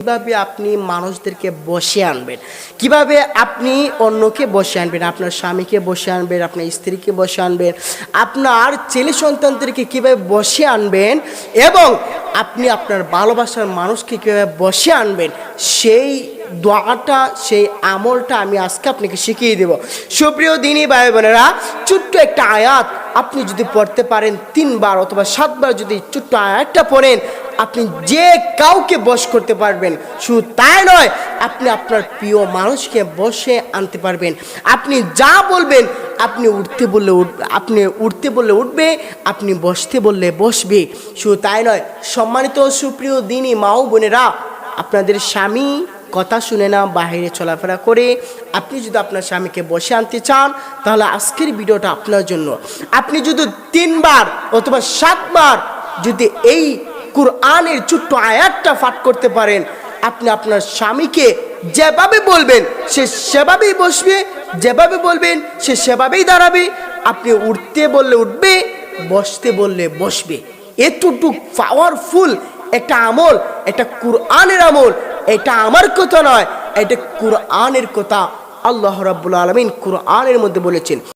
কীভাবে আপনি মানুষদেরকে বসে আনবেন? কীভাবে আপনি অন্যকে বসে আনবেন? আপনার স্বামীকে বসে আনবেন, আপনার স্ত্রীকে বসে আনবেন, আপনার ছেলে সন্তানদেরকে কীভাবে বসে আনবেন এবং আপনি আপনার ভালোবাসার মানুষকে কীভাবে বসে আনবেন? সেই দোয়াটা, সেই আমলটা আমি আজকে আপনাকে শিখিয়ে দেব। সুপ্রিয় দিনী ভাই বোনেরা, ছোট্ট একটা আয়াত আপনি যদি পড়তে পারেন, তিনবার অথবা সাতবার যদি ছোট্ট আয়াতটা পড়েন আপনি যে কাউকে বশ করতে পারবেন, শুধু তাই নয়, আপনি আপনার প্রিয় মানুষকে বসে আনতে পারবেন। আপনি যা বলবেন, আপনি উঠতে বললে উঠবে আপনি উঠতে বললে উঠবে, আপনি বসতে বললে বসবে। শুধু তাই নয়, সম্মানিত সুপ্রিয় দিনী মাও বোনেরা, আপনাদের স্বামী কথা শুনে না, বাইরে চলাফেরা করে, আপনি যদি আপনার স্বামীকে বসে আনতে চান, তাহলে আজকের ভিডিওটা আপনার জন্য। আপনি যদি তিনবার অথবা সাতবার যদি এই কুরআনের ছোট্ট আয়াতটা ফাট করতে পারেন। আপনি আপনার স্বামীকে যেভাবে বলবেন, সে সেভাবেই বসবে, যেভাবে বলবেন, সে সেভাবেই দাঁড়াবে। আপনি উঠতে বললে উঠবে, বসতে বললে বসবে। এতটুক পাওয়ারফুল একটা আমল এটা কুরআনের আমল, এটা আমার কথা নয়, এটা কুরআনের কথা। আল্লাহ রাব্বুল আলমিন কুরআনের মধ্যে বলেছেন